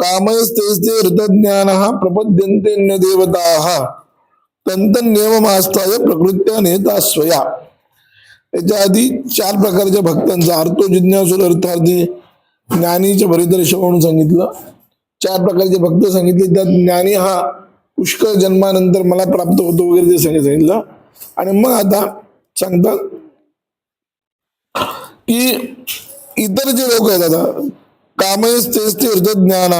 कामस्तेस्ते ऋतज्ञान प्रपद्यन्ते न देवता। तंतनियमास्ताय प्रकृत्या नेता स्वया। याच्या आधी चार प्रकारच्या भक्तांचा अर्थो जिज्ञासूर अर्थार्थी ज्ञानीचे भरिदर्श म्हणून सांगितलं. चार प्रकारचे भक्त सांगितले त्यात ज्ञानी हा पुष्कळ जन्मानंतर मला प्राप्त होतो वगैरे ते सांगितलं. आणि मग आता सांगतात की इतर जे लोक आहेत आता कामयस तेच ते ज्ञान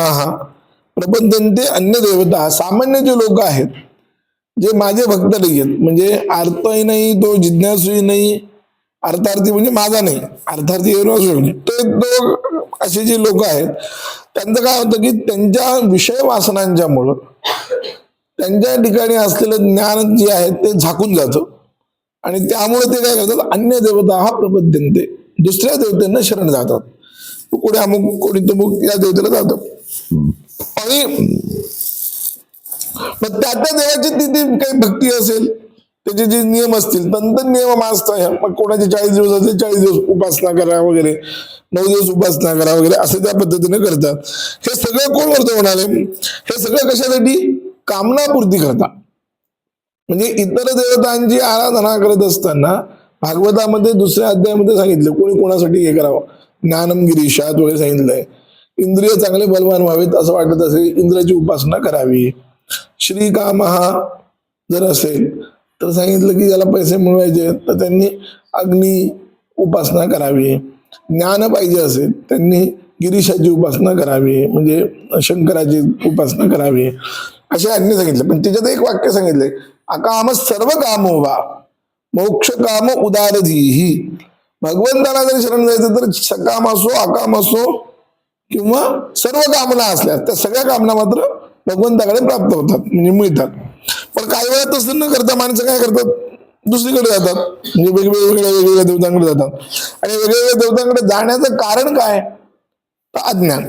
प्रबंधनते अन्य देवता सामान्य जे लोक आहेत जे माझे भक्त नाही आहेत म्हणजे अर्थही नाही तो जिज्ञासूही नाही अर्थार्थी म्हणजे माझा नाही अर्थार्थी ते तो असे जे लोक आहेत त्यांचं काय होतं की त्यांच्या विषय वासनांच्यामुळं त्यांच्या ठिकाणी असलेलं ज्ञान जे आहे ते झाकून जातं. आणि त्यामुळे ते काय करतात अन्य देवता हा प्रबद्धनते दुसऱ्या देवतांना शरण जातात. कोणी अमुक कोणी तमुक या देवतेला जातात आणि मग त्या त्या देवाची ती ती काही भक्ती असेल त्याचे जे नियम असतील तंत्र नियम असतात मग कोणाचे चाळीस दिवस असतील चाळीस दिवस उपासना करा वगैरे नऊ दिवस उपासना करा वगैरे असं त्या पद्धतीने करतात. हे सगळं कोण करतो म्हणाले? हे सगळं कशासाठी? कामनापूर्ती करतात म्हणजे इतर देवतांची आराधना करत असताना भागवतामध्ये दुसऱ्या अध्यायामध्ये सांगितलं कोणी कोणासाठी हे करावं? ज्ञानम गिरीशात वगैरे सांगितलंय. इंद्रिय चांगले बलवान व्हावेत असं वाटत असेल इंद्रियाची उपासना करावी. श्रीकाम हा जर असेल तर सांगितलं की ज्याला पैसे मिळवायचे तर त्यांनी अग्नी उपासना करावी. ज्ञान पाहिजे असेल त्यांनी गिरीशाची उपासना करावी म्हणजे शंकराची उपासना करावी. असे आज्ञा सांगितले. पण त्याच्यात एक वाक्य सांगितलंय अकाम सर्व काम वा मोक्ष काम उदारधीही. भगवंताला जरी शरण जायचं तर सकाम असो अकाम असो किंवा सर्व कामना असल्या त्या सगळ्या कामना मात्र भगवंताकडे प्राप्त होतात म्हणजे मिळतात. पण काही वेळा तसं न करता माणसं काय करतात? दुसरीकडे जातात. म्हणजे वेगवेगळ्या वेगवेगळ्या देवतांकडे जातात. आणि वेगवेगळ्या देवतांकडे जाण्याचं कारण काय? तर अज्ञान.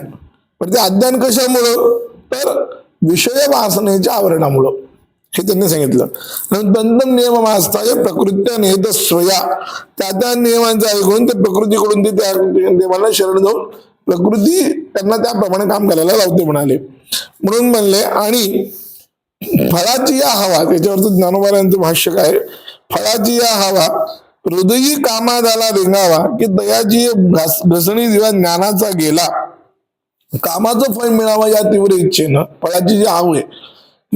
पण ते अज्ञान कशामुळं? तर विषय वासनेच्या आवरणामुळं. हे त्यांनी सांगितलं. तंतम नियम असता प्रकृत्या नेत स्वया त्या त्या नियमांचं ऐकून ते प्रकृतीकडून ते त्या देवाला शरण जाऊन प्रकृती त्यांना त्याप्रमाणे काम करायला लावते म्हणाले. म्हणून म्हणले आणि फळाची या हवा त्याच्यावरचं ज्ञानोबारांचं भाष्य काय? फळाची या हवा हृदयी कामादाला रेंगावा की दयाची घसणी दिवा ज्ञानाचा गेला कामाचं फळ मिळावं या तीव्र इच्छेनं फळाची जी आव आहे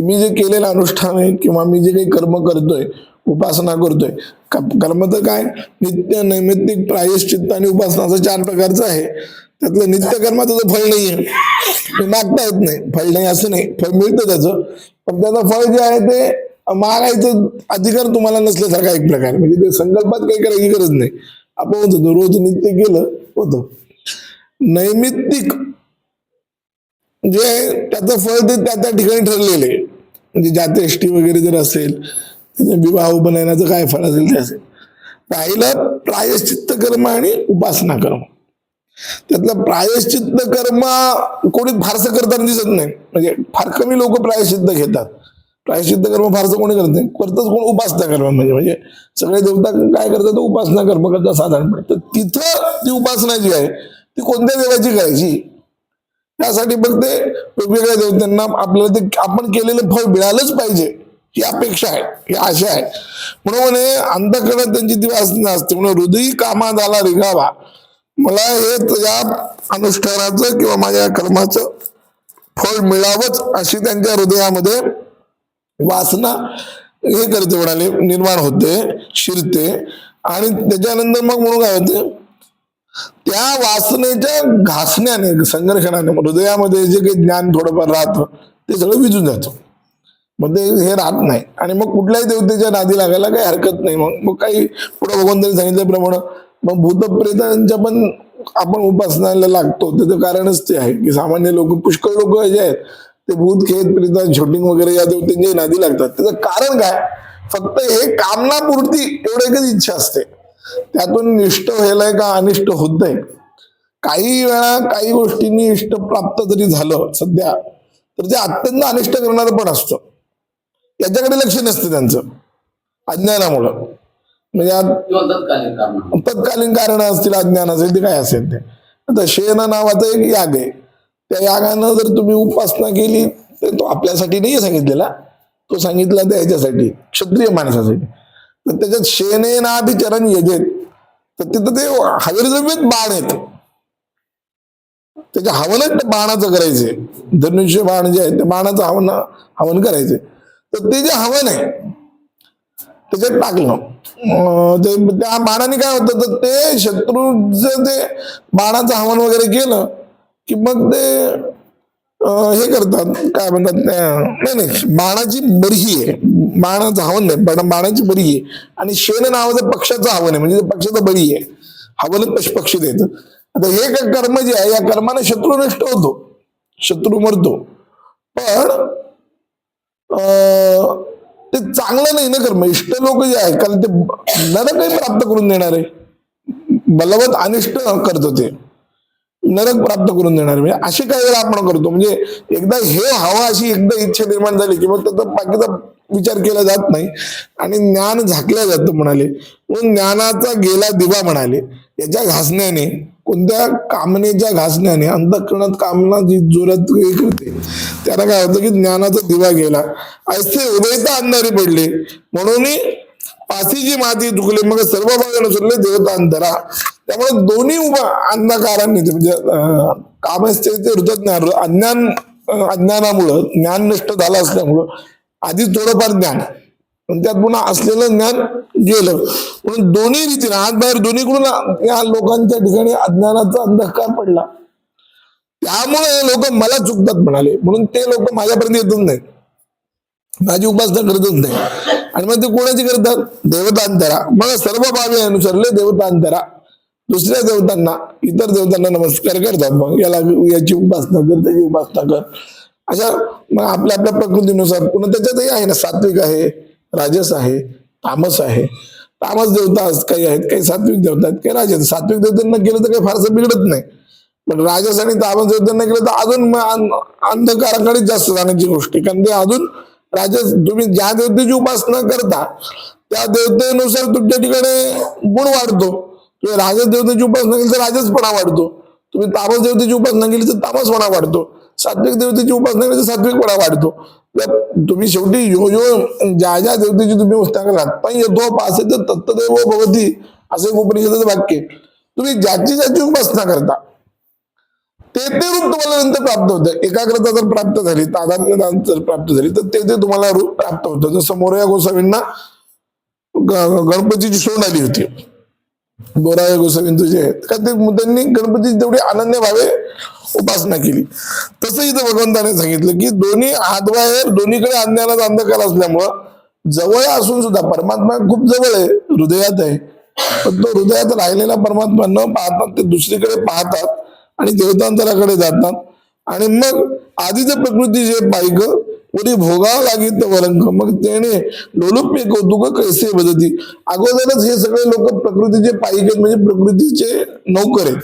मी जे केलेलं अनुष्ठान आहे किंवा मी जे काही कर्म करतोय उपासना करतोय कर्म तर काय? नित्य नैमित्तिक प्रायश्चित्त आणि उपासना असं चार प्रकारचं आहे. त्यातलं नित्य कर्माचं तर फळ नाही ते मागता येत नाही. फळ नाही असं नाही. फळ मिळतं त्याचं. पण त्याचं फळ जे आहे ते मागायचं अधिकार तुम्हाला नसल्यासारखा एक प्रकार. म्हणजे ते संकल्पात काही करायची गरज नाही. आपण होतो रोज नित्य केलं होतं. नैमित्तिक जे त्याचं फळ ते त्या त्या ठिकाणी ठरलेलं आहे म्हणजे टी वगैरे जर असेल म्हणजे विवाह बनवण्याचं काय फळ असेल ते असेल. राहिलं प्रायश्चित्त कर्म आणि उपासना कर्म. त्यातलं प्रायश्चित्त कर्म कोणी फारसं करताना दिसत नाही. म्हणजे फार कमी लोक प्रायश्चित्त घेतात. प्रायश्चित्त कर्म फारसं कोणी करत नाही. करतच कोण उपासना कर्म म्हणजे म्हणजे सगळे देवता काय करतात? उपासना कर्म करतात साधारणपणे. तर तिथं ती उपासना जी आहे ती कोणत्या देवाची करायची? त्यासाठी पण ते वेगवेगळ्या देवतांना आपल्याला ते आपण केलेलं फळ मिळालंच पाहिजे. ही अपेक्षा आहे. ही आशा आहे. म्हणून म्हणे अंधकडे त्यांची ती वासना असते म्हणून हृदयी कामा झाला रिगावा मला हे या अनुष्ठानाचं किंवा माझ्या कर्माचं फळ मिळावंच अशी त्यांच्या हृदयामध्ये वासना हे करते म्हणाले. निर्माण होते शिरते. आणि त्याच्यानंतर मग म्हणून काय होते? त्या वासनेच्या घासण्याने संघर्षणाने हृदयामध्ये जे काही ज्ञान थोडंफार राहतं ते सगळं विजून जातं. मग ते हे राहत नाही. आणि मग कुठल्याही देवतेच्या नादी लागायला काही हरकत नाही. मग मग काही पुढे भगवंतांनी सांगितल्याप्रमाणे मग भूतप्रेतांच्या पण आपण उपासनाला लागतो. त्याचं कारणच ते आहे की सामान्य लोक पुष्कळ लोक जे आहेत ते भूत खेळ प्रेत शूटिंग वगैरे या देवतेंच्या नादी लागतात. त्याचं कारण काय? फक्त हे कामनापूर्ती एवढी एकच इच्छा असते. त्यातून निष्ठ व्हायलाय का अनिष्ट होतंय काही वेळा काही गोष्टींनी इष्ट प्राप्त जरी झालं सध्या तर ते अत्यंत अनिष्ट करणारं पण असतं. याच्याकडे लक्ष नसतं त्यांचं अज्ञानामुळं. म्हणजे तत्कालीन कारण. असतील अज्ञान असेल ते काय असेल ते. आता शेण नावाचा एक याग आहे. त्या यागानं जर तुम्ही उपासना केली तर तो आपल्यासाठी नाही सांगितलेला. तो सांगितला त्या ह्याच्यासाठी क्षत्रिय माणसासाठी. तर त्याच्यात शेने नाभिचरण यजेत तर तिथं ते हवेरीजमीत बाण आहेत. त्याच्या हवनच ते बाणाचं करायचे धनुष्य बाण जे आहे ते बाणाचं हवन हवन करायचे तर ते जे हवन आहे त्याच्यात टाकलं. ते त्या बाणाने काय होतं तर ते शत्रूचं ते बाणाचं हवन वगैरे केलं की मग ते हे करतात. काय म्हणतात? नाही नाही. बाणाची बरही आहे. बाणाचं हवन नाही पण बाणाची बरी आहे. आणि शेण नावाचं पक्षाचं हवन आहे म्हणजे पक्षाचं बरी आहे. हवन पक्ष पक्षी देत. आता हे काय कर्म जे आहे या कर्माने शत्रू नष्ट होतो. शत्रू मरतो. पण अं, ते चांगलं नाही ना कर्म. इष्ट लोक जे आहे कारण ते नरकही प्राप्त करून देणार. आहे बलवत अनिष्ट करतो ते. नरक प्राप्त करून देणार म्हणजे अशी काही वेळा आपण करतो. म्हणजे एकदा हे हवा अशी एकदा इच्छा निर्माण झाली की मग त्याचा बाकीचा विचार केला जात नाही. आणि ज्ञान झाकल्या जातं म्हणाले. म्हणून ज्ञानाचा गेला दिवा म्हणाले. याच्या घासण्याने कोणत्या कामनेच्या घासण्याने अंतकरणात कामना जी जोरात हे करते त्याला काय होतं की ज्ञानाचा दिवा गेला. ऐसे उदयता अंधारी पडले. म्हणून पाचीची माती चुकले मग सर्व भागाने नसले देवता अंतरा त्यामुळे दोन्ही उभा अंधकारांनी ते म्हणजे अं, कामस्थेचे हृदय अज्ञान अज्ञानामुळं ज्ञान नष्ट झालं असल्यामुळं आधी थोडंफार ज्ञान. पण त्यात पुन्हा असलेलं ज्ञान गेलं. म्हणून दोन्ही रीतीने आज बाहेर दोन्हीकडून या लोकांच्या ठिकाणी अज्ञानाचा अंधकार पडला. त्यामुळे हे लोक मला चुकतात म्हणाले. म्हणून ते लोक माझ्यापर्यंत येतच नाही माझी उपासना करतच नाही आणि मग ते कोणाची करतात? देवतांतरा. मला सर्व बाबी अनुसरले देवतांतरा. दुसऱ्या देवतांना इतर देवतांना नमस्कार करतात मग. याला याची उपासना कर त्याची उपासना कर. अशा मग आपल्या आपल्या प्रकृतीनुसार पुन्हा त्याच्यातही आहे ना सात्विक आहे राजस आहे तामस आहे. तामस देवता काही आहेत काही सात्विक देवता आहेत काही राजस सात्विक देवतांना केलं तर काही फारसं बिघडत नाही. पण राजस आणि तामस देवतांना केलं तर अजून अंधकाराकडे जास्त जाण्याची गोष्ट आहे. कारण ते अजून राजस तुम्ही ज्या देवतेची उपासना करता त्या देवतेनुसार तुमच्या ठिकाणी गुण वाढतो. तुम्ही राजस देवतेची उपासना केली तर राजसपणा वाढतो. तुम्ही तामस देवतेची उपासना केली तर तामसपणा वाढतो. सात्विक देवतेची उपासना केली तर सात्विकपणा वाढतो. तुम्ही शेवटी यो यो ज्या ज्या देवतेची तुम्ही उपासना करता पण येतो पासे तर तत्तदेव भवती असे एक उपनिषदाचं वाक्य तुम्ही ज्याची ज्याची उपासना करता ते ते रूप तुम्हाला नंतर प्राप्त होतं. एकाग्रता जर प्राप्त झाली तादात्म्यता जर प्राप्त झाली तर ते ते तुम्हाला रूप प्राप्त होतं. जसं मोरया गोसावींना ग- गणपतीची सोंड आली होती. गोराय गोसावींचं जे आहेत. का ते त्यांनी गणपतीची तेवढी अनन्य भावे उपासना केली. तसं इथं भगवंताने सांगितलं की दोन्ही हातबाहेर दोन्हीकडे अज्ञानाचा अंधकार असल्यामुळं जवळ असून सुद्धा परमात्मा खूप जवळ आहे हृदयात आहे. पण तो हृदयात राहिलेला परमात्मा न पाहतात ते दुसरीकडे पाहतात आणि देवतांतराकडे जातात. आणि मग आधीच प्रकृती जे पाहिजे कुणी भोगावं लागित वरंग. मग त्याने लोलुप्य कौतुक कैसे बदती अगोदरच हे सगळे लोक प्रकृतीचे पायिक म्हणजे प्रकृतीचे नौकर आहेत.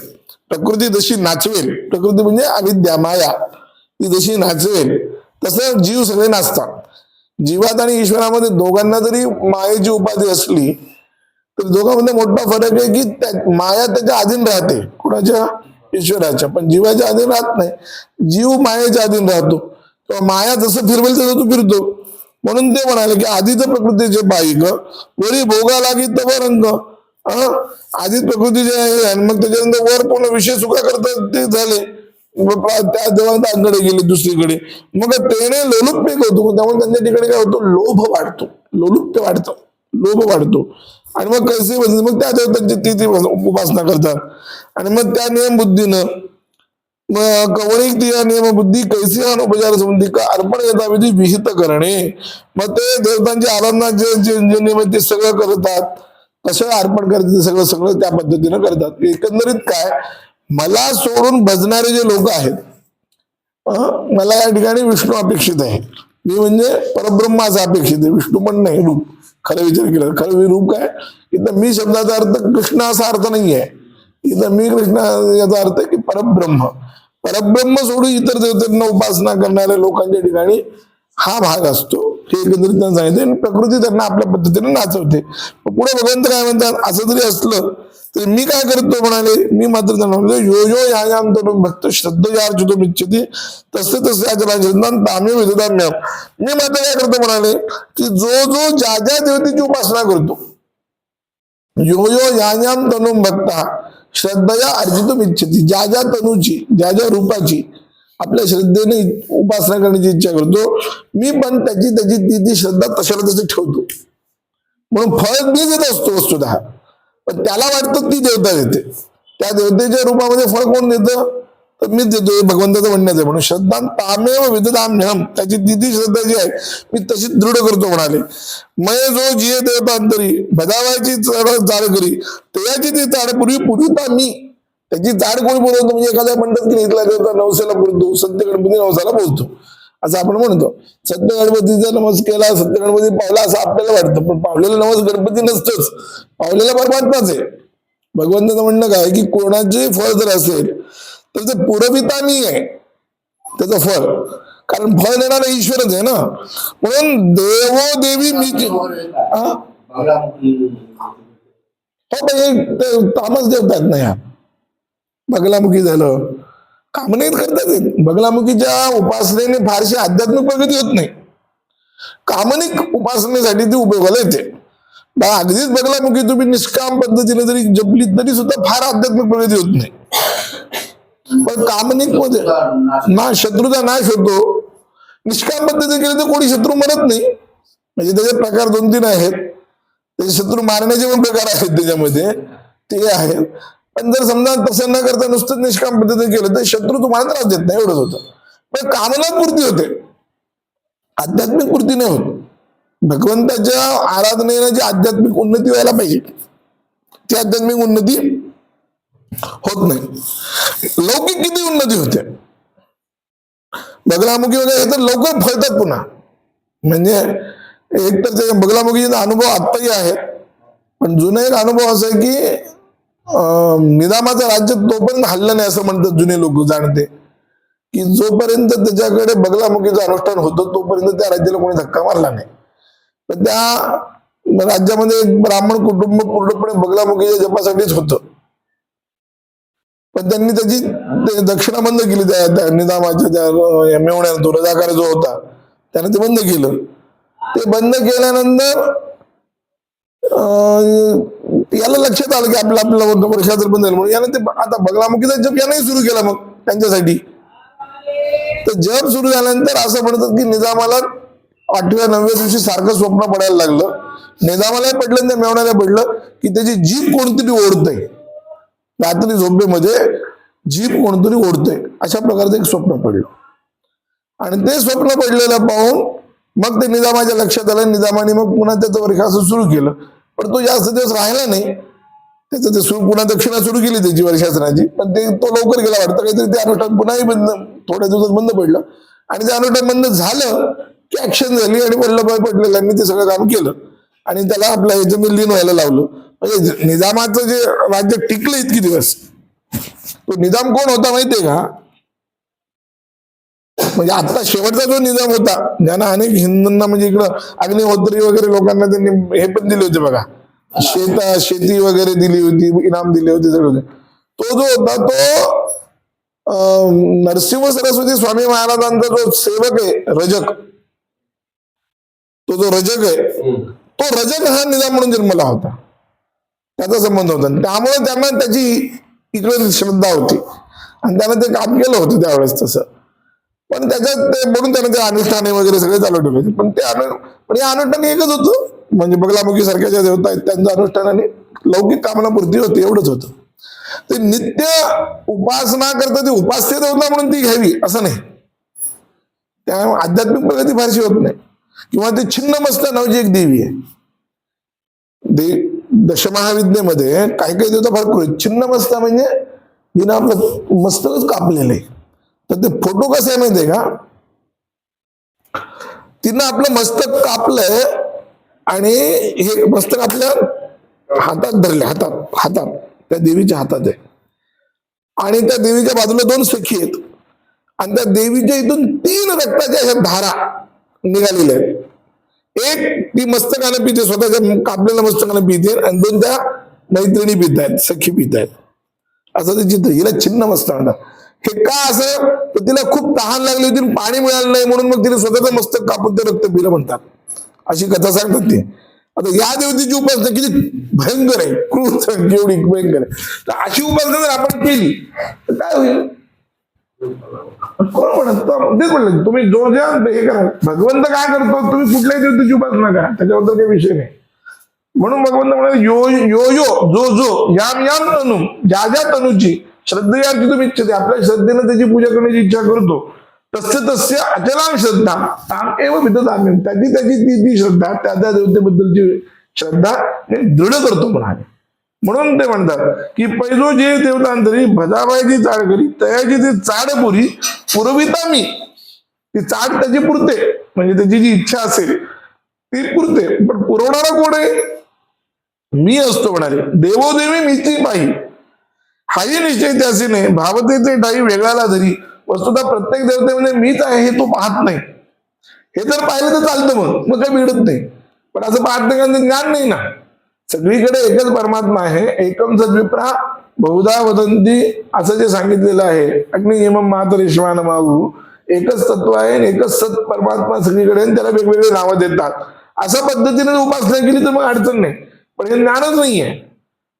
प्रकृती जशी नाचवेल प्रकृती म्हणजे अविद्या माया. ती जशी नाचवेल तसं जीव सगळे नाचतात. जीवात आणि ईश्वरामध्ये दोघांना जरी मायेची उपाधी असली तर दोघांमध्ये मोठा फरक आहे की त्या- माया त्याच्या अधीन राहते. कुणाच्या? ईश्वराच्या. पण जीवाच्या अधीन राहत नाही. जीव मायेच्या अधीन राहतो. किंवा माया जसं फिरवेल तसं तू फिरतो. म्हणून ते म्हणाले की आधीच प्रकृतीचे बाईक वरी भोगा लागी तव रंग. हं? आधीच प्रकृतीचे आहे मग त्याच्यानंतर वर पूर्ण विषय सुखा करतात ते झाले. त्या देवांकडे गेले दुसरीकडे. मग तेने लोलुप्य होतो त्यामुळे त्यांच्या ठिकाणी काय होतो? लोभ वाढतो. लोलुप्य वाढतं. लोभ वाढतो. आणि मग कसे मग त्या देवतांची ती ती उपासना करतात. आणि मग त्या नियम बुद्धीनं मग कवणिक ती कैसी उपचार संबंधी का अर्पण येता विधी विहित करणे मग ते देवतांची आराधना जे जे नियम ते सगळं करतात कसं अर्पण करते सगळं सगळं त्या पद्धतीनं करतात. एकंदरीत काय मला सोडून भजणारे जे लोक आहेत मला या ठिकाणी विष्णू अपेक्षित आहे. मी म्हणजे परब्रह्म असं अपेक्षित आहे. विष्णू पण नाही रूप. खरं विचार केला खरं मी रूप काय इथं मी शब्दाचा अर्थ कृष्ण असा अर्थ नाही आहे इथं मी कृष्ण याचा अर्थ आहे की परब्रह्म. परब्रह्म सोडून इतर देवतांना उपासना करणाऱ्या लोकांच्या ठिकाणी हा भाग असतो. हे एकंदरीत सांगितले आणि प्रकृती त्यांना आपल्या पद्धतीने नाचवते. पुढे भगवंत काय म्हणतात? असं जरी असलं तरी मी काय करतो म्हणाले? मी मात्र त्यांना म्हणतो यो यो यायाम तो भक्त श्रद्धया अर्जुतो इच्छिते. तसे तसे आचरण श्रद्धान ताम्य विधाम्य मी मात्र काय करतो म्हणाले? की जो जो ज्या ज्या देवतेची उपासना करतो यो यो यायाम तनुम भक्ता. श्रद्धया अर्जितुम इच्छती. ज्या ज्या तनुची ज्या ज्या रूपाची आपल्या श्रद्धेने उपासना करण्याची इच्छा करतो मी पण त्याची त्याची ती ती श्रद्धा तशाला तशी ठेवतो. म्हणून फळ मी देत असतो वस्तुतः. पण त्याला वाटतं ती देवता देते. त्या देवतेच्या रूपामध्ये फळ कोण देतं? तर मीच देतो हे भगवंताचं म्हणण्यात आहे. म्हणून श्रद्धा तामेव विददाम्यहम त्याची दिदी श्रद्धा जी आहे मी तशी दृढ करतो म्हणाले. मय जो जिये देवतांतरी बदावायची जाड करी तयाची ती चाड पूर्वी पूर्वीता मी. त्याची जाड कोणी पुरवतो? म्हणजे एखाद्या म्हणतात की इथला देवता नवसेला पुरतो सत्य गणपती नवसाला पोहोचतो असं आपण म्हणतो. सत्य गणपतीचा नमस केला सत्य गणपती पावला असं आपल्याला वाटतं. पण पावलेला नवस गणपती नसतोच. पावलेला परमात्माच आहे. भगवंताचं म्हणणं काय की कोणाचे फळ जर असेल तर ते पुरविता मी आहे त्याचं फळ. कारण फळ देणारा ईश्वरच आहे ना. म्हणून देवो देवी मी हो ते तामस देवतात ना ह्या. बगलामुखी झालं. कामनेत करतात बगलामुखीच्या उपासनेने फारशी आध्यात्मिक प्रगती होत नाही. कामनिक उपासनेसाठी ती उपयोगाला येते. अगदीच बगलामुखी तुम्ही निष्काम पद्धतीने जरी जपली तरी सुद्धा फार आध्यात्मिक प्रगती होत नाही. पण कामनिकमध्ये ना शत्रूचा नाश होतो. निष्काम पद्धतीने केले तर कोणी शत्रू मरत नाही. म्हणजे त्याचे प्रकार दोन तीन आहेत. त्याचे शत्रू मारण्याचे पण प्रकार आहेत त्याच्यामध्ये. ते आहेत. पण जर समजा तसं न करता नुसतं निष्काम पद्धतीने केलं तर शत्रू तुम्हाला त्रास देत नाही एवढंच होतं. पण कामना पूर्ती होते. आध्यात्मिक पूर्ती नाही होत. भगवंताच्या आराधनेनं जी आध्यात्मिक उन्नती व्हायला पाहिजे ती आध्यात्मिक उन्नती होत नाही. लौकिक किती उन्नती होते? बगलामुखी वगैरे हे तर लवकर फळतात पुन्हा. म्हणजे एक तर ते बगलामुखीचा अनुभव आत्ताही आहे. पण जुना एक अनुभव असा आहे की निदामाचं राज्य राज्य तोपर्यंत हल्लं नाही असं म्हणतात जुने लोक जाणते. की जोपर्यंत त्याच्याकडे बगलामुखीचं अनुष्ठान होतं तोपर्यंत त्या राज्याला कोणी धक्का मारला नाही. पण त्या राज्यामध्ये ब्राह्मण कुटुंब पूर्णपणे बगलामुखीच्या जपासाठीच होतं. पण त्यांनी त्याची दक्षिणा बंद केली त्या निजामाच्या त्या अं, रजाकार जो होता त्याने ते बंद केलं. ते बंद केल्यानंतर याला लक्षात आलं की आपलं आपलं वर्षाचं बंद झालं. म्हणून यानं ते आता बगलामुखीचा जप यानंही सुरू केला मग त्यांच्यासाठी. तर जप सुरू झाल्यानंतर असं म्हणतात की निजामाला आठव्या नवव्या दिवशी सारखं स्वप्न पडायला लागलं. निजामालाही पडलं आणि त्या मेवण्याला पडलं की त्याची जीभ कोणतरी नाही. रात्री झोपेमध्ये जीप कोणतरी ओढते. अशा प्रकारचं एक स्वप्न पडलं. आणि ते स्वप्न पडलेलं पाहून मग ते निजामाच्या लक्षात आलं निजामाने मग पुन्हा त्याचं वर्षासन सुरू केलं. पण तो जास्त दिवस राहिला नाही. त्याचं ते सुरू पुन्हा दक्षिणा सुरू केली त्याची वर्षासनाची. पण ते तो लवकर गेला वाटतं. काहीतरी ते अनुष्ठान पुन्हाही बंद थोड्या दिवसात बंद पडलं. आणि ते अनुष्ठान बंद झालं की ऍक्शन झाली आणि वल्लभभाई पटेलांनी ते सगळं काम केलं. आणि त्याला आपल्या ह्याच्यामध्ये लीन व्हायला लावलं. म्हणजे निजामाचं जे राज्य टिकलं इतकी दिवस तो निजाम कोण होता माहितीये का? म्हणजे आता शेवटचा जो निजाम होता ज्यांना अनेक हिंदूंना म्हणजे इकडं अग्निहोत्री वगैरे लोकांना त्यांनी हे पण दिले होते बघा. शेता शेती वगैरे दिली होती इनाम दिले होते सगळं तो जो होता तो नरसिंह सरस्वती स्वामी महाराजांचा जो सेवक आहे रजक तो जो रजक आहे तो रजक हा निजाम म्हणून जन्मला होता. त्याचा संबंध होता. आणि त्यामुळे त्यांना त्याची इकडे श्रद्धा होती. आणि त्यानं ते काम केलं होतं त्यावेळेस तसं. पण त्याच्यात ते म्हणून त्यानं ते अनुष्ठाने वगैरे सगळे चालू ठेवले होते. पण ते अनु पण हे अनुष्ठान एकच होतं. म्हणजे बगलामुखी सारख्या ज्या देवता आहेत त्यांचं अनुष्ठानाने लौकिक कामनापूर्ती होती एवढंच होतं. ते नित्य उपासना करता ती उपास्य देवता म्हणून ती घ्यावी असं नाही. त्यामुळे आध्यात्मिक प्रगती फारशी होत नाही. किंवा ते छिन्नमस्ता नावाची एक देवी आहे. दे दशमहाविद्येमध्ये काही काही देवता फार क्रूर छिन्नमस्ता म्हणजे जिनं आपलं मस्तकच कापलेलं. तर ते फोटो कसे आहे माहितीये का? तिनं आपलं मस्तक कापलंय आणि हे मस्तक आपल्या हातात धरले हातात हातात त्या देवीच्या हातात आहे. आणि त्या देवीच्या बाजूला दोन सखी आहेत. आणि त्या देवीच्या इथून तीन रक्ताच्या अशा धारा निघालेल्या आहेत. एक ती मस्तकानं पिते स्वतःच्या कापलेल्या मस्तकानं पिते आणि दोन त्या मैत्रिणी पित आहेत सखी पित आहेत असं ते चित्र हिला छिन्न मस्त म्हणतात हे का असं? तर तिला खूप तहान लागली होती पाणी मिळालं नाही म्हणून मग तिने स्वतःचं मस्तक कापून ते रक्त पिलं म्हणतात. अशी कथा सांगतात ते. आता या देवतेची उपासना किती भयंकर आहे. क्रूर केवढी भयंकर आहे. तर अशी उपासना जर आपण केली तर काय होईल? कोण म्हणत? तेच म्हणलं तुम्ही जो ज्या हे करा. भगवंत काय करतो? तुम्ही कुठल्याही देवतेची उपासना करा त्याच्याबद्दल काही विषय नाही. म्हणून भगवंत म्हणाले यो यो यो जो जो याम याम तनु ज्या ज्या तनुची श्रद्धेची तुम्ही इच्छा आपल्या श्रद्धेनं त्याची पूजा करण्याची इच्छा करतो तस्य तस्य अचलाम श्रद्धा ताम एव विदधाम्यम त्याची त्याची ती ती श्रद्धा त्या त्या देवतेबद्दलची श्रद्धा दृढ करतो म्हणाले. म्हणून ते म्हणतात की पैजो जे देवतांतरी भजाबाईची चाड करी तयाची ती चाड पुरी पुरविता मी. ती चाड त्याची पुरते म्हणजे त्याची जी इच्छा असेल ती पुरते. पण पुरवणारा कोण आहे? मी असतो म्हणाले. देवोदेवी मीची पाही. हाही निश्चय त्याचे नाही. भावतेचे डाई वेगळाला धरी. वस्तुता प्रत्येक देवतेमध्ये मीच आहे हे तो पाहत नाही. हे जर पाहिलं तर चालतं मग. मग काही बिघडत नाही. पण असं पाहत नाही ज्ञान नाही ना. सगळीकडे एकच परमात्मा आहे. एकम सद्विप्रा बहुधा वदंती असं जे सांगितलेलं आहे. अग्नि यमम मातरिश्वान माऊ एकच तत्व आहे आणि एकच सत परमात्मा सगळीकडे त्याला वेगवेगळे नावं देतात. अशा पद्धतीने उपासना केली तर मग अडचण नाही. पण हे ज्ञानच नाहीये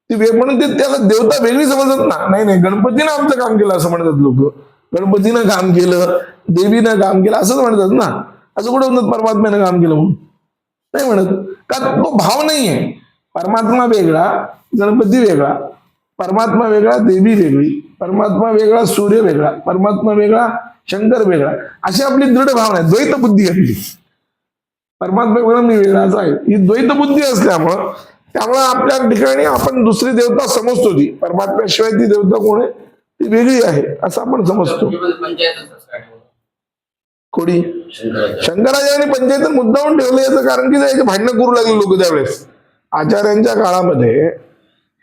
ती वे- म्हणून ते त्याला देवता वेगळी समजत ना. नाही नाही गणपतीनं आमचं काम केलं असं म्हणतात लोक. गणपतीनं काम केलं देवीनं काम केलं असंच म्हणतात ना. असं कुठं म्हणतात परमात्म्यानं काम केलं म्हणून? नाही म्हणत. का तो भाव नाहीये. परमात्मा वेगळा गणपती वेगळा परमात्मा वेगळा देवी वेगळी परमात्मा वेगळा सूर्य वेगळा परमात्मा वेगळा शंकर वेगळा. अशी आपली दृढ भावना आहे द्वैत बुद्धी आहे आपली. परमात्मा वेगळा मी वेगळा आहे. ही द्वैत बुद्धी असल्यामुळं त्यामुळं आपल्या ठिकाणी आपण दुसरी देवता समजतो ती परमात्म्याशिवाय ती देवता कोण आहे? ती वेगळी आहे असं आपण समजतो. कोणी? शंकराचार्यांनी पंचायत मुद्दाहून ठेवलं याचं कारण की त्याचे भांडणं करू लागले लोक त्यावेळेस. आचार्यांच्या काळामध्ये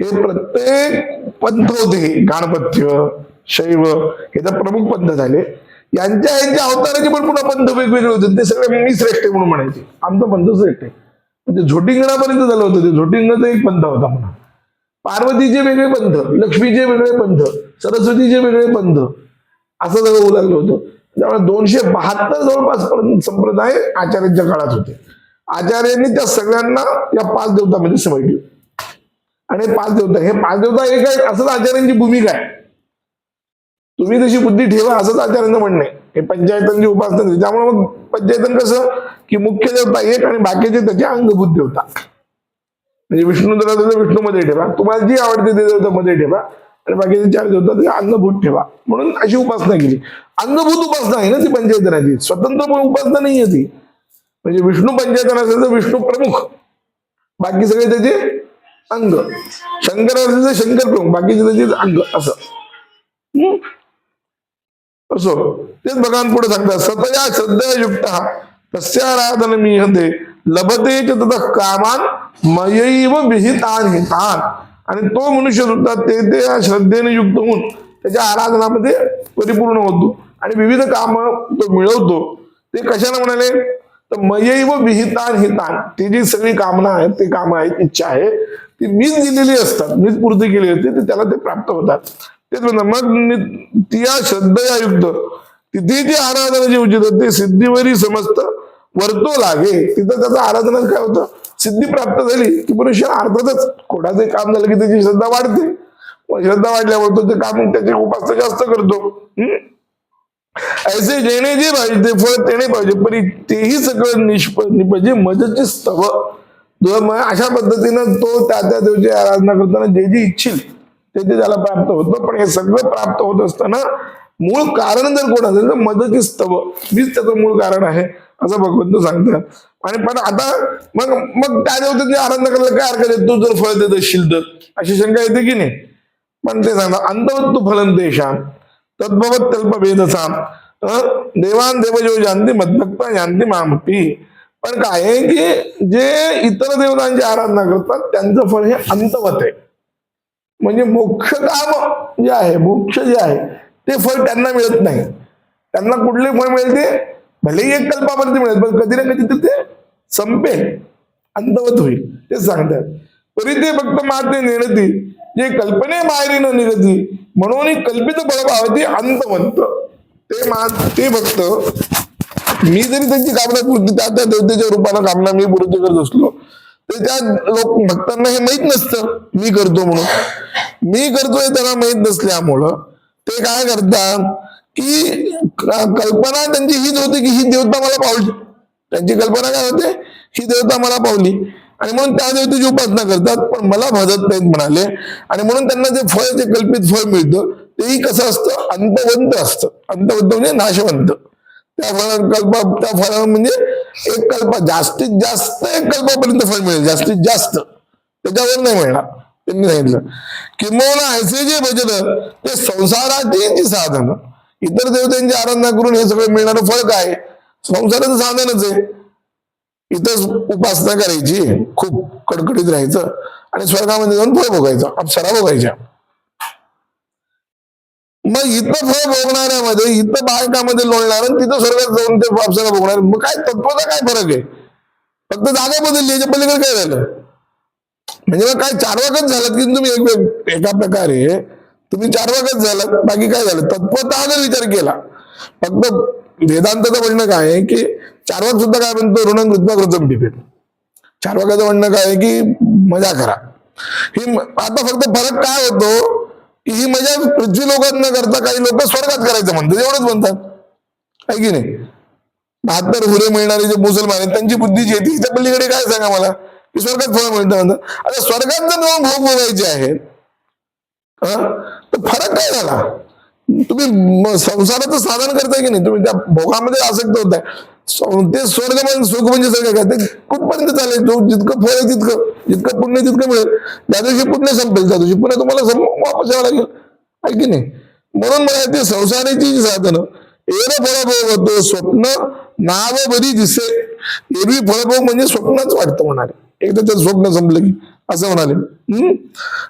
हे प्रत्येक पंथ होते गाणपत्य शैव हे तर प्रमुख पंथ झाले. यांच्या यांच्या अवताराचे पण पुन्हा पंथ वेगवेगळे होते. ते सगळे मी श्रेष्ठ म्हणून म्हणायचे. आमचा पंथ श्रेष्ठ आहे. म्हणजे झोटिंगणापर्यंत झालं होतं. ते झोटिंगचा एक पंथ होता म्हणा पार्वतीचे वेगळे पंथ लक्ष्मीचे वेगळे पंथ सरस्वतीचे वेगळे पंथ असं सगळं होऊ लागलं होतं. त्यामुळे दोनशे बहात्तर जवळपास पर्यंत संप्रदाय आचार्यांच्या काळात होते. आचार्यांनी त्या सगळ्यांना या पाच देवतामध्ये समजली आणि पाच देवता हे पाच देवता एक आहे असंच आचार्यांची भूमिका आहे. तुम्ही तशी बुद्धी ठेवा असंच आचार्यांचं म्हणणं आहे. हे पंचायतांची उपासना त्यामुळे मग पंचायतन कसं? की मुख्य देवता एक आणि बाकीचे त्याचे अंगभूत देवता. म्हणजे विष्णू देवता विष्णू मध्ये ठेवा. तुम्हाला जी आवडते ते देवता मध्ये ठेवा. आणि बाकीचे चार देवता ते अंगभूत ठेवा. म्हणून अशी उपासना केली. अंगभूत उपासना आहे ना ती पंचायतनाची स्वतंत्र उपासना नाही आहे ती. म्हणजे विष्णू पंचायतन असेल तर विष्णू प्रमुख बाकी सगळे त्याचे अंग. शंकर असेल तर शंकर प्रमुख बाकीचे त्याचे अंग असं. असो. तेच भगवान पुढे सांगतात सतया श्रद्धया युक्त तस्याराधन मी हते लभते च कामान मयैव विहितान हितान. आणि तो मनुष्य सुद्धा ते ते श्रद्धेने युक्त होऊन त्याच्या आराधनामध्ये परिपूर्ण होतो. आणि विविध काम तो मिळवतो. ते कशाला म्हणाले? तर मयैव विहितान हितान. ती जी सगळी कामना आहेत ती कामं आहेत इच्छा आहे ती मीच दिलेली असतात. मीच पूर्ती केली असते तर त्याला ते प्राप्त होतात. तेच म्हणतात मग तिया श्रद्धया युक्त तिथे जी आराधना जी उचित ते सिद्धीवरी समजत वर्तो लागे. तिथं त्याचं आराधना काय होतं? सिद्धी प्राप्त झाली की मनुष्य अर्थातच कोणाचं काम झालं की त्याची श्रद्धा वाढते. श्रद्धा वाढल्यावर तो ते काम त्याची उपासना जास्त करतो. हम्म? ऐसे जेणे जे पाहिजे ते फळ तेने पाहिजे पण तेही सगळं निष्प म्हणजे मजचे स्तव अशा पद्धतीनं तो त्या त्या देवची आराधना करताना जे जे इच्छिल ते ते त्याला प्राप्त होतं पण हे सगळं प्राप्त होत असताना मूळ कारण जर कोण असेल तर मदती स्तव मीच त्याचं मूळ कारण आहे असं भगवंत सांगतात. आणि पण आता मग मग त्या देवतेची आराधना करायला काय हरकत आहे? तू जर फळ देत असशील तर. अशी शंका येते की नाही? पण ते सांगतात अंतवत्तु फलन देशान तद्भवत कल्प भेदसाम देवान देवजो जानती मद्भक्ता जानती मामपी। पण काय आहे की जे इतर देवतांची आराधना करतात त्यांचं फळ हे अंतवत आहे. म्हणजे मोक्ष काम जे आहे मोक्ष जे आहे ते फळ त्यांना मिळत नाही. त्यांना कुठले फळ मिळते? भलेही एक कल्पावरती मिळेल पण कधी ना कधी ते संपेल अंतवत होईल. ते सांगतात. तरी ते फक्त माते नेणती. जे कल्पने बाहेरी न निघती. म्हणून कल्पित बळभावती अंतवंत. ते मा ते फक्त मी जरी त्यांची कामना पूर्ती त्या त्या देवतेच्या रूपानं कामना मी पूर्ती करत असलो तर त्या लोक भक्तांना हे माहीत नसतं मी करतो म्हणून. मी करतोय त्यांना माहीत नसल्यामुळं ते काय करतात की कल्पना त्यांची हीच होती की ही देवता मला पावली. त्यांची कल्पना काय होते? ही देवता मला पावली. आणि म्हणून त्या देवतेची उपासना करतात पण मला भजत नाहीत म्हणाले. आणि म्हणून त्यांना जे फळ जे कल्पित फळ मिळतं तेही कसं असतं? अंतवंत असतं. अंतवंत म्हणजे नाशवंत. त्या फळा कल्प त्या फळा म्हणजे एक कल्प. जास्तीत जास्त एक कल्पापर्यंत फळ मिळेल. जास्तीत जास्त. त्याच्यावर नाही मिळणार. त्यांनी सांगितलं. किंबहुना ऐसे जे भजन ते संसाराची साधन. इतर देवतांची आराधना करून हे सगळं मिळणारं फळ काय? संसाराचं साधनच आहे. इथंच उपासना करायची खूप कडकडीत राहायचं आणि स्वर्गामध्ये जाऊन फळ भोगायचं अप्सरा भोगायच्या. मग इथं फळ भोगणाऱ्यामध्ये इथं बायकामध्ये लोळणार आणि तिथं स्वर्गात जाऊन ते अप्सरा भोगणार. मग काय तत्वाचा काय फरक आहे? फक्त जागा बदलली याच्या पलीकडे काय झालं? म्हणजे मग काय चारवाकच झालं की तुम्ही एक एका प्रकारे तुम्ही चारवाकच झालात बाकी काय झालं? तत्वतः जर विचार केला फक्त वेदांताचं म्हणणं काय आहे की चारवाक सुद्धा काय म्हणतो ऋण कृतम टिपेल. चारवाकाचं म्हणणं काय आहे की मजा करा. ही आता फक्त फरक काय होतो की ही मजा पृथ्वी लोकात न करता काही लोक स्वर्गात करायचं म्हणतात एवढंच म्हणतात. आहे की नाही? बहात्तर हुरे मिळणारे जे मुसलमान आहेत त्यांची बुद्धी जी येते त्या पलीकडे काय सांगा मला? की स्वर्गात फळ मिळतं म्हणतात. आता स्वर्गात जर दोन भोग बघायचे आहेत तर फरक काय झाला? तुम्ही संसाराचं साधन करताय की नाही? तुम्ही त्या भोगामध्ये आसक्त होताय. ते स्वर्ग म्हणजे सुख म्हणजे सगळं काय? ते कुठपर्यंत चालेल? जो जितकं फळ तितकं जितकं पुण्य तितकं मिळेल. त्या दिवशी पुण्य संपेल त्या दिवशी पुन्हा तुम्हाला वापस यावं लागेल. आहे की नाही? म्हणून मला ते संसाराची जी साधनं एवढं फळभोग होतो. स्वप्न नाव बरी दिसे. एरवी फळभोग म्हणजे स्वप्नच वाटतं म्हणाले. एकदा त्याचं स्वप्न संपलं की असं म्हणाले. हम्म?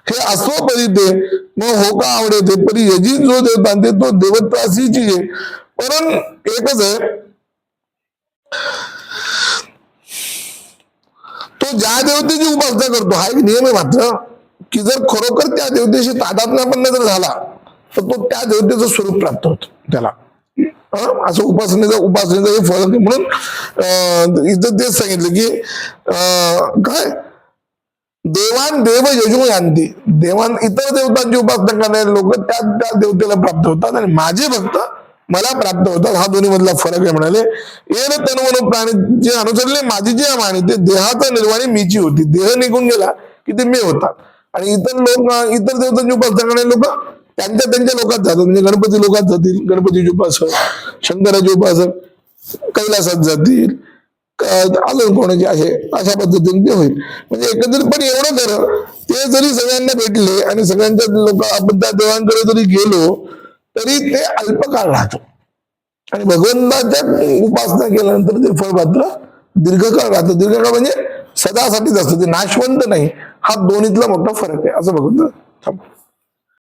हे असो परी ते मग हो का आवडे ते. परी यजी जो देवता ते तो देवतासीची आहे. पण एकच आहे ज्या देवतेची उपासना करतो हा एक नियम आहे मात्र की जर खरोखर त्या देवतेशी तादात्म्यापन्न जर झाला तर तो त्या देवतेचं स्वरूप प्राप्त होतो त्याला. असं उपासनेचं उपासनेचं हे फळ म्हणून इथं तेच सांगितलं की काय? देवान देव यजू यांती. देवान इतर देवतांची उपासना करणारे लोक त्या त्या देवतेला प्राप्त होतात. आणि माझे भक्त मला प्राप्त होतात हा दोन्ही मधला फरक आहे म्हणाले. येन तनवन प्राणी जे अनुसरले माझी जे माने ते देहाचा निर्वाणी मीची होती. देह निघून गेला की ते मी होतात आणि इतर लोक इतर देवतांची उपासना करणारे लोक त्यांच्या त्यांच्या लोकात जातात. म्हणजे गणपती लोकात जातील. गणपतीचे उपासक शंकराचे उपासक कैलासात जातील. अजून कोणाचे आहे? अशा पद्धतीने ते होईल. म्हणजे एकंदरीतपणे एवढं खरं ते जरी सगळ्यांना भेटले आणि सगळ्यांच्या लोक आपण त्या देवांकडे जरी गेलो तरी ते अल्पकाळ राहतो. आणि भगवंताच्या उपासना केल्यानंतर ते फळ मात्र दीर्घकाळ राहतं. दीर्घकाळ म्हणजे सदासाठीच असतं. ते नाशवंत नाही. हा दोन्हीतला मोठा फरक आहे. असं भगवंत थांब